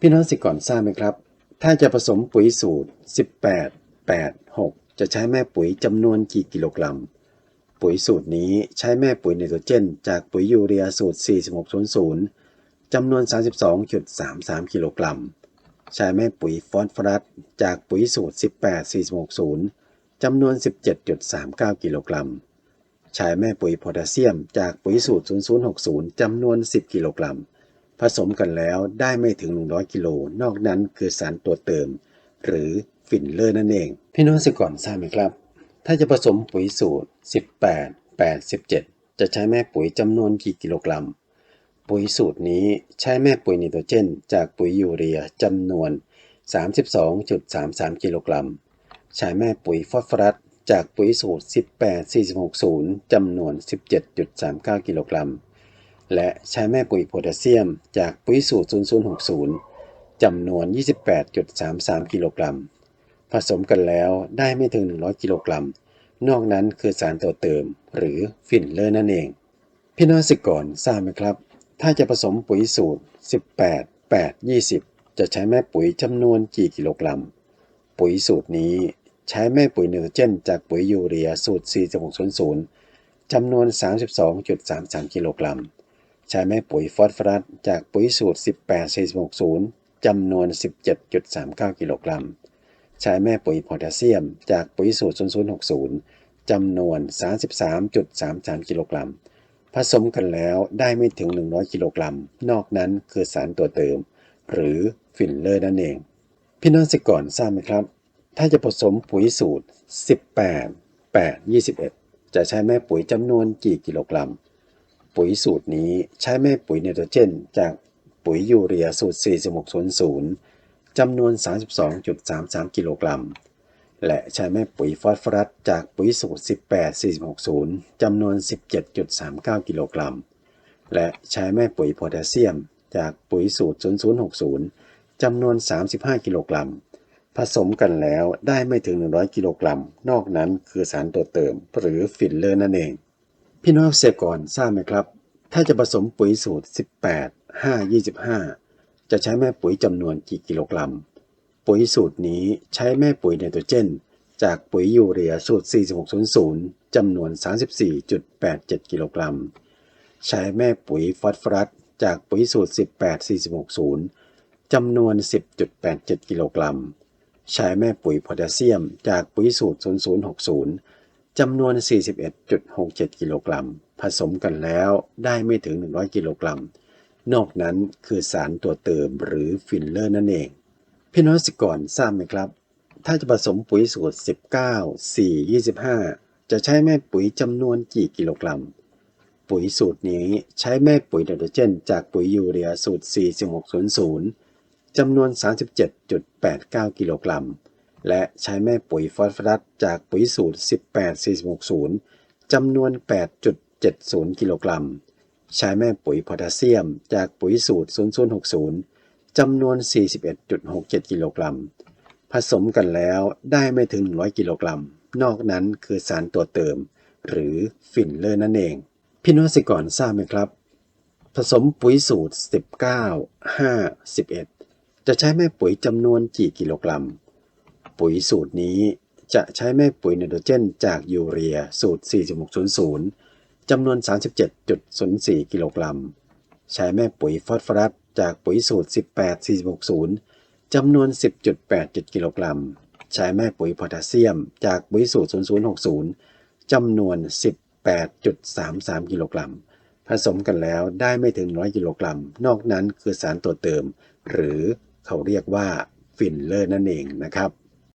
พี่น้องสิก่อนทราบไหมครับ ถ้าจะผสมปุ๋ยสูตร 18 8 6 จะใช้แม่ปุ๋ยจำนวนกี่กิโลกรัม ปุ๋ยสูตรนี้ใช้แม่ปุ๋ยไนโตรเจน จากปุ๋ยยูเรียสูตร 4600จำนวน 32.33 กิโลกรัม ใช้แม่ปุ๋ยฟอสฟอรัสจากปุ๋ยสูตร 18460จำนวน 17.39 กิโลกรัม ใช้แม่ปุ๋ยโพแทสเซียม จากปุ๋ยสูตร 0060จำนวน 10 กิโลกรัม ผสมกันแล้วได้ไม่ถึง 100 กิโล นอกนั้นคือสารตัวเติม หรือฟินเลอร์นั่นเอง พี่น้องสิก่อนทราบไหมครับ ถ้าจะผสมปุ๋ยสูตร 18 8 17 จะใช้แม่ปุ๋ยจำนวนกี่กิโลกรัม ปุ๋ยสูตรนี้ใช้แม่ปุ๋ยไนโตรเจน จากปุ๋ยยูเรียจำนวน 32.33 กิโลกรัม ใช้แม่ปุ๋ยฟอสฟอรัสจากปุ๋ยสูตร 18460จำนวน 17.39 กิโลกรัม และใช้แม่ปุ๋ยโพแทสเซียม จากปุ๋ยสูตร 0060 จำนวน 28.33 กิโลกรัม ผสมกันแล้วได้ไม่ถึง 100 กิโลกรัม นอกนั้นคือสารตัวเติม หรือฟินเลอร์นั่นเอง พี่น้องสิกรทราบไหมครับ ถ้าจะผสมปุ๋ยสูตร 18 8 20 จะใช้แม่ปุ๋ยจำนวนกี่กิโลกรัม ปุ๋ยสูตรนี้ใช้แม่ปุ๋ยไนโตรเจนจากปุ๋ยยูเรียสูตร 4600จำนวน 32.33 กิโลกรัม ใช้แม่ปุ๋ยฟอสฟอรัสจากปุ๋ยสูตร 18460 จำนวน 17.39 กิโลกรัม ใช้แม่ปุ๋ยโพแทสเซียม จากปุ๋ยสูตร 0060 จำนวน 33.33 กิโลกรัม ผสมกันแล้วได้ไม่ถึง 100 กิโลกรัม นอกนั้นคือสารตัวเติม หรือฟิลเลอร์นั่นเอง พี่น้องสิก่อนทราบไหมครับ ถ้าจะผสมปุ๋ยสูตร 18 8 21 จะใช้แม่ปุ๋ยจำนวนกี่กิโลกรัม ปุ๋ยสูตรนี้ใช้แม่ปุ๋ยไนโตรเจน จากปุ๋ยยูเรียสูตร 4600จำนวน 32.33 กิโลกรัม และใช้แม่ปุ๋ยฟอสฟอรัสจากปุ๋ยสูตร 18460จำนวน 17.39 กิโลกรัม และใช้แม่ปุ๋ยโพแทสเซียม จากปุ๋ยสูตร 0060จำนวน 35 กิโลกรัม ผสมกันแล้วได้ไม่ถึง 100 กิโลกรัม นอกนั้นคือสารตัวเติม หรือฟิลเลอร์นั่นเอง พี่น้องเกษตรกรทราบไหมครับ ถ้าจะผสมปุ๋ยสูตร 18 5 25 จะใช้แม่ปุ๋ยจำนวนกี่กิโลกรัม ปุ๋ยสูตรนี้ใช้แม่ปุ๋ยไนโตรเจน จากปุ๋ยยูเรียสูตร 4600จำนวน 34.87 กิโลกรัม ใช้แม่ปุ๋ยฟอสฟอรัสจากปุ๋ยสูตร 18460จำนวน 10.87 กิโลกรัม ใช้แม่ปุ๋ยโพแทสเซียม จากปุ๋ยสูตร 0060 จำนวน 41.67 กิโลกรัม ผสมกันแล้วได้ไม่ถึง 100 กิโลกรัม นอกนั้นคือสารตัวเติมหรือฟิลเลอร์นั่นเอง พี่น้องสิกรทราบไหมครับ ถ้าจะผสมปุ๋ยสูตร 19 4 25 จะใช้แม่ปุ๋ยจำนวนกี่กิโลกรัม ปุ๋ยสูตรนี้ใช้แม่ปุ๋ยไนโตรเจน จากปุ๋ยยูเรียสูตร 4600จำนวน 37.89 กิโลกรัม และใช้แม่ปุ๋ยฟอสฟอรัสจากปุ๋ยสูตร 18460 จำนวน 8.70 กิโลกรัม ใช้แม่ปุ๋ยโพแทสเซียมจากปุ๋ยสูตร 0060 จำนวน 41.67 กิโลกรัม ผสมกันแล้วได้ไม่ถึง 100 กิโลกรัม นอกนั้นคือสารตัวเติม หรือฟิลเลอร์นั่นเอง พี่น้องสิกรทราบไหมครับ ผสมปุ๋ยสูตร 19 5 11 จะใช้แม่ปุ๋ยจำนวนกี่กิโลกรัม ปุ๋ยสูตรนี้ จะใช้แม่ปุ๋ยไนโตรเจนจากยูเรียสูตร 4600 จำนวน 37.04 กิโลกรัม ใช้แม่ปุ๋ยฟอสฟอรัสจากปุ๋ยสูตร 18460 จำนวน 10.87 กิโลกรัม ใช้แม่ปุ๋ยโพแทสเซียมจากปุ๋ยสูตร 0060 จำนวน 18.33 กิโลกรัม ผสมกันแล้วได้ไม่ถึง 100 กิโลกรัม นอกนั้นคือสารตัวเติม หรือเขาเรียกว่าฟิลเลอร์นั่นเองนะครับ